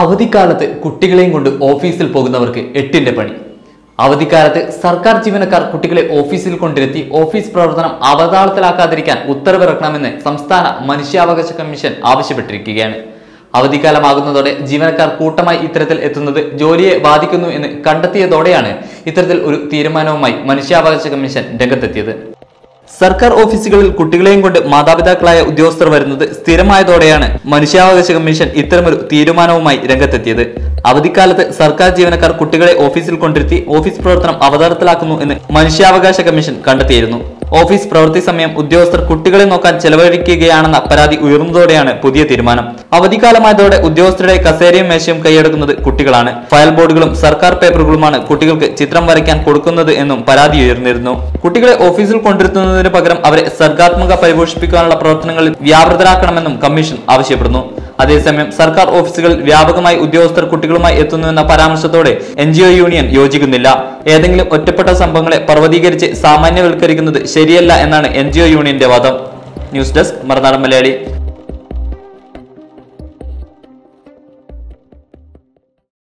അവധിക്കാലത്ത് കുട്ടികളെയും കൊണ്ട് ഓഫീസിൽ പോകുന്നവർക്ക് എട്ടിന്റെ പണി. അവധിക്കാലത്ത് സർക്കാർ ജീവനക്കാർ കുട്ടികളെ ഓഫീസിൽ കൊണ്ടിരുത്തി ഓഫീസ് പ്രവർത്തനം അവതാളത്തിലാക്കാതിരിക്കാൻ ഉത്തരവിറക്കണമെന്ന് സംസ്ഥാന മനുഷ്യാവകാശ കമ്മീഷൻ ആവശ്യപ്പെട്ടിരിക്കുകയാണ്. അവധിക്കാലമാകുന്നതോടെ ജീവനക്കാർ കൂട്ടമായി ഇത്തരത്തിൽ എത്തുന്നത് ജോലിയെ ബാധിക്കുന്നു എന്ന് കണ്ടെത്തിയതോടെയാണ് ഇത്തരത്തിൽ ഒരു തീരുമാനവുമായി മനുഷ്യാവകാശ കമ്മീഷൻ രംഗത്തെത്തിയത്. സർക്കാർ ഓഫീസുകളിൽ കുട്ടികളെയും കൊണ്ട് മാതാപിതാക്കളായ ഉദ്യോഗസ്ഥർ വരുന്നത് സ്ഥിരമായതോടെയാണ് മനുഷ്യാവകാശ കമ്മീഷൻ ഇത്തരമൊരു തീരുമാനവുമായി രംഗത്തെത്തിയത്. അവധിക്കാലത്ത് സർക്കാർ ജീവനക്കാർ കുട്ടികളെ ഓഫീസിൽ കൊണ്ടിരുത്തി ഓഫീസ് പ്രവർത്തനം അവതാരത്തിലാക്കുന്നു എന്ന് മനുഷ്യാവകാശ കമ്മീഷൻ കണ്ടെത്തിയിരുന്നു. ഓഫീസ് പ്രവൃത്തി സമയം ഉദ്യോഗസ്ഥർ കുട്ടികളെ നോക്കാൻ ചെലവഴിക്കുകയാണെന്ന പരാതി ഉയർന്നതോടെയാണ് പുതിയ തീരുമാനം. അവധിക്കാലമായതോടെ ഉദ്യോഗസ്ഥരുടെ കസേരയും മേശയും കൈയടക്കുന്നത് കുട്ടികളാണ്. ഫയൽ ബോർഡുകളും സർക്കാർ പേപ്പറുകളുമാണ് കുട്ടികൾക്ക് ചിത്രം വരയ്ക്കാൻ കൊടുക്കുന്നത് എന്നും പരാതി ഉയർന്നിരുന്നു. കുട്ടികളെ ഓഫീസിൽ കൊണ്ടിരുത്തുന്നതിന് പകരം അവരെ സർഗാത്മക പരിപോഷിപ്പിക്കാനുള്ള പ്രവർത്തനങ്ങളിൽ വ്യാപൃതരാക്കണമെന്നും കമ്മീഷൻ ആവശ്യപ്പെടുന്നു. അതേസമയം സർക്കാർ ഓഫീസുകളിൽ വ്യാപകമായി ഉദ്യോഗസ്ഥർ കുട്ടികളുമായി എത്തുന്നുവെന്ന പരാമർശത്തോടെ എൻ യൂണിയൻ യോജിക്കുന്നില്ല. ഏതെങ്കിലും ഒറ്റപ്പെട്ട സംഭവങ്ങളെ പർവതീകരിച്ച് സാമാന്യവൽക്കരിക്കുന്നത് ശരിയല്ല എന്നാണ് എൻ യൂണിയന്റെ വാദം. News desk Marunadan Malayali.